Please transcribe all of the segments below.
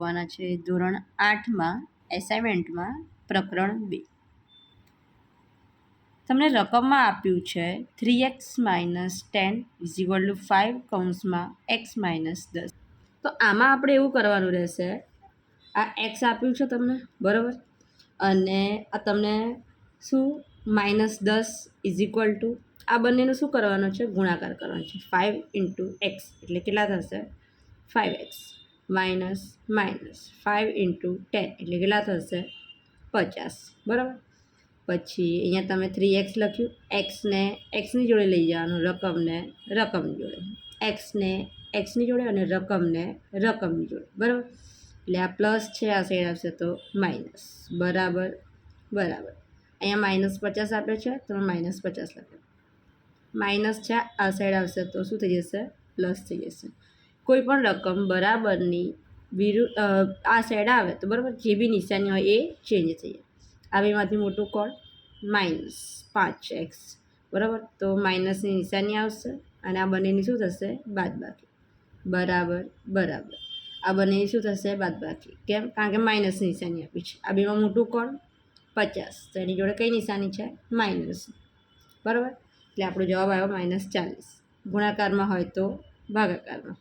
આવવાના છે. ધોરણ આઠમાં એસાઇમેન્ટમાં પ્રકરણ બે. તમને રકમમાં આપ્યું છે three x minus ten is two five કૌંસમાં એક્સ માઇનસ દસ. તો આમાં આપણે એવું કરવાનું રહેશે. આ એક્સ આપ્યું છે તમને, બરાબર? અને આ તમને શું? માઇનસ દસ ઇઝ ઇક્વલ ટુ આ બંનેનું શું કરવાનો છે? ગુણાકાર કરવાનો છે. ફાઇવ ઇન્ટુ એક્સ એટલે કેટલા થશે? Five x minus minus five into ten એટલે કેટલા થશે? પચાસ. બરાબર? પછી અહીંયા તમે થ્રી એક્સ લખ્યું. એક્સને એક્સની જોડે લઈ જવાનું, રકમને રકમની જોડે. એક્સને એક્સની જોડે અને રકમને રકમની જોડે. બરાબર? એટલે આ પ્લસ છે, આ સાઈડ આવશે તો માઇનસ. બરાબર? બરાબર. અહીંયા માઇનસ પચાસ આપ્યો છે તમે માઇનસ પચાસ લખ્યો. માઇનસ છે, આ સાઈડ આવશે તો શું થઈ જશે? પ્લસ થઈ જશે. કોઈ પણ રકમ બરાબરની વિરુદ્ધ આ સાઈડ આવે તો બરાબર જે બી નિશાની હોય એ ચેન્જ થઈ જાય. આ બેમાંથી મોટું કોણ માઇનસ પાંચ એક્સ બરાબર? તો માઇનસની નિશાની આવશે અને આ બંનેની શું થશે? બાદબાકી. બરાબર બરાબર. આ બંનેની શું થશે? બાદબાકી. કેમ? કારણ કે માઇનસની નિશાની આપી છે. આ બેમાં મોટું કોણ પચાસ. તો એની જોડે કઈ નિશાની છે? માઇનસ બરાબર? એટલે આપણો જવાબ આવ્યો માઇનસ ચાલીસ. ગુણાકારમાં હોય તો ભાગાકારમાં.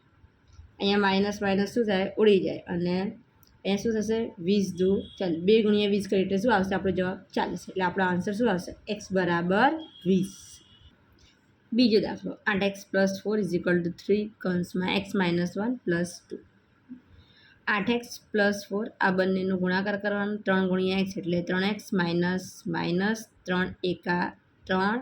અહીંયા માઇનસ માઇનસ શું થાય? ઉડી જાય. અને અહીંયા શું થશે? વીસ દુ ચાલ બે ગુણ્યા વીસ કરીએ એટલે શું આવશે? આપણો જવાબ ચાલીસ. એટલે આપણો આન્સર શું આવશે? એક્સ બરાબર વીસ. બીજો દાખલો. આઠ x plus four is equal to three કન્સમાં x minus one plus two આઠ એક્સ પ્લસ ફોર આ બંનેનો ગુણાકાર કરવાનો ત્રણ ગુણ્યા એક્સ એટલે ત્રણ એક્સ માઇનસ માઇનસ ત્રણ એકા ત્રણ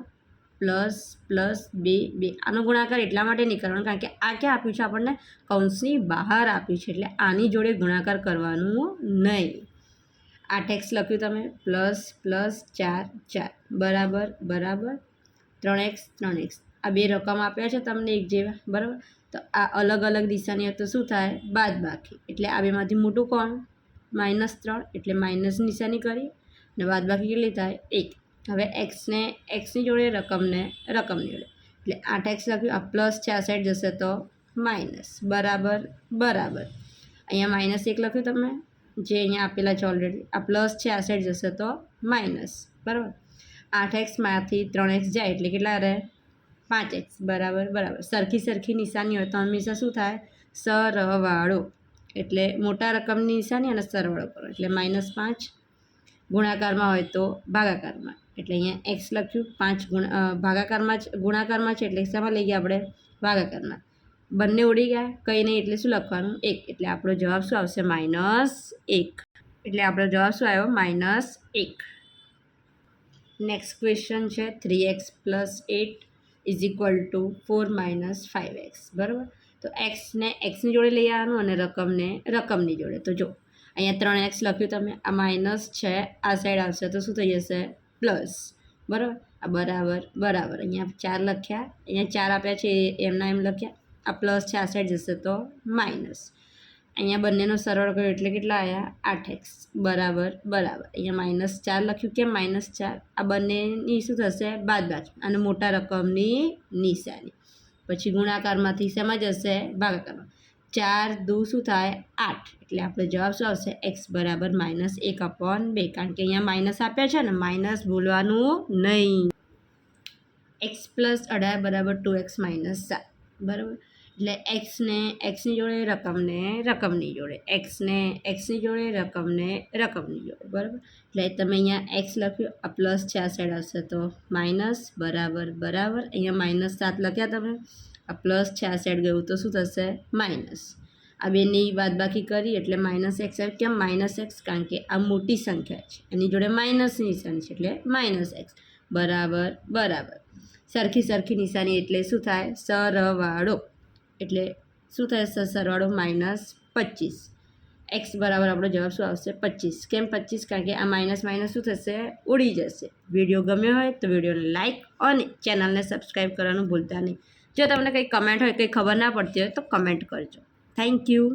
પ્લસ પ્લસ બે બે. આનો ગુણાકાર એટલા માટે નહીં કરવાનો, કારણ કે આ ક્યાં આપ્યું છે આપણને? કૌંસની બહાર આપ્યું છે. એટલે આની જોડે ગુણાકાર કરવાનું નહીં. આઠ એક્સ લખ્યું તમે. પ્લસ પ્લસ ચાર ચાર. બરાબર બરાબર. ત્રણ એક્સ ત્રણ એક્સ. આ બે રકમ આપ્યા છે તમને એક જેવા. બરાબર? તો આ અલગ અલગ દિશાની તો શું થાય? બાદ બાકી. એટલે આ બેમાંથી મોટું કોણ? માઇનસ ત્રણ. એટલે માઇનસ નિશાની કરી. અને બાદ બાકી કેટલી થાય? એક. હવે એક્સને એક્સની જોડે રકમને રકમની જોડે. એટલે આઠ એક્સ લખ્યું, આ પ્લસ છે આ સાઈડ જશે તો માઇનસ બરાબર બરાબર. અહીંયા માઇનસ એક લખ્યું તમે જે અહીંયા આપેલા છે ઓલરેડી આ પ્લસ છે આ સાઈડ જશે તો માઇનસ બરાબર? આઠ એક્સમાંથી ત્રણ એક્સ જાય, એટલે કેટલા રહે? પાંચ એક્સ બરાબર બરાબર. સરખી સરખી નિશાની હોય તો હંમેશા શું થાય? સરવાળો. એટલે મોટા રકમની નિશાની અને સરવાળો કરો. એટલે માઇનસ પાંચ ગુણાકારમાં હોય તો ભાગાકારમાં. એટલે અહીંયા એક્સ લખ્યું, પાંચ ગુણ ભાગાકારમાં જ, ગુણાકારમાં છે એટલે શામાં લઈ ગયા આપણે? ભાગાકારમાં. બંને ઉડી ગયા, કંઈ નહીં એટલે શું લખવાનું? એક. એટલે આપણો જવાબ શું આવશે? માઇનસ એક. એટલે આપણો જવાબ શું આવ્યો? માઇનસ એક. નેક્સ્ટ ક્વેશ્ચન છે, three x plus eight is equal to four minus five x. બરાબર? તો એક્સને એક્સની જોડે લઈ આવવાનું અને રકમને, રકમની જોડે. તો જો, અહીંયા ત્રણ એક્સ લખ્યું તમે, આ માઇનસ છે, આ સાઈડ આવશે તો શું થઈ જશે? પ્લસ. બરાબર? આ બરાબર બરાબર. અહીંયા ચાર લખ્યા. અહીંયા ચાર આપ્યા છે, એમના એમ લખ્યા. આ પ્લસ છે, આ સાઈડ જશે તો માઇનસ અહીંયા બંનેનો સરળ કર્યો એટલે કેટલા આવ્યા આઠ એક્સ બરાબર બરાબર. અહીંયા માઇનસ ચાર લખ્યું કેમ? માઇનસ ચાર. આ બંનેની શું થશે? બાદ બાદ. અને મોટા રકમની નિશાની. પછી ગુણાકારમાંથી શેમાં જશે? ભાગાકારમાં. ચાર દુ શું થાય? આઠ. એટલે આપણો જવાબ શું આવશે? એક્સ બરાબર માઇનસ એક અપોન બે. કારણ કે અહીંયા માઇનસ આપ્યા છે ને, માઇનસ બોલવાનું નહીં. એક્સ પ્લસ અઢાર બરાબર ટુ એક્સ માઇનસ સાત. બરાબર? એટલે એક્સને, એક્સની જોડે, રકમને, રકમની જોડે. એક્સને, એક્સની જોડે, રકમને, રકમની જોડે. બરાબર? એટલે તમે અહીંયા એક્સ લખ્યું, આ પ્લસ છે આ સાઈડ આવશે તો માઇનસ બરાબર બરાબર. અહીંયા માઇનસ સાત લખ્યા તમે. આ પ્લસ છે, આ સાઈડ ગયું તો શું થશે? માઇનસ આ બેની બાદબાકી કરી એટલે માઇનસ એક્સ આવે. કેમ માઇનસ એક્સ? કારણ કે આ મોટી સંખ્યા છે. એની જોડે માઇનસ નિશાની છે એટલે માઇનસ એક્સ. બરાબર બરાબર. સરખી સરખી નિશાની એટલે શું થાય? સરવાળો. એટલે શું થશે સરવાળો માઇનસ પચીસ. એક્સ બરાબર આપણો જવાબ શું આવશે? પચીસ. કેમ પચીસ? કારણ કે આ માઇનસ માઇનસ શું થશે? ઉડી જશે. વીડિયો ગમ્યો હોય તો વિડીયોને લાઇક અને ચેનલને સબસ્ક્રાઈબ કરવાનું ભૂલતા નહીં. જો તમને કંઈ કમેન્ટ હોય, કંઈ ખબર ના પડતી હોય તો કમેન્ટ કરજો. Thank you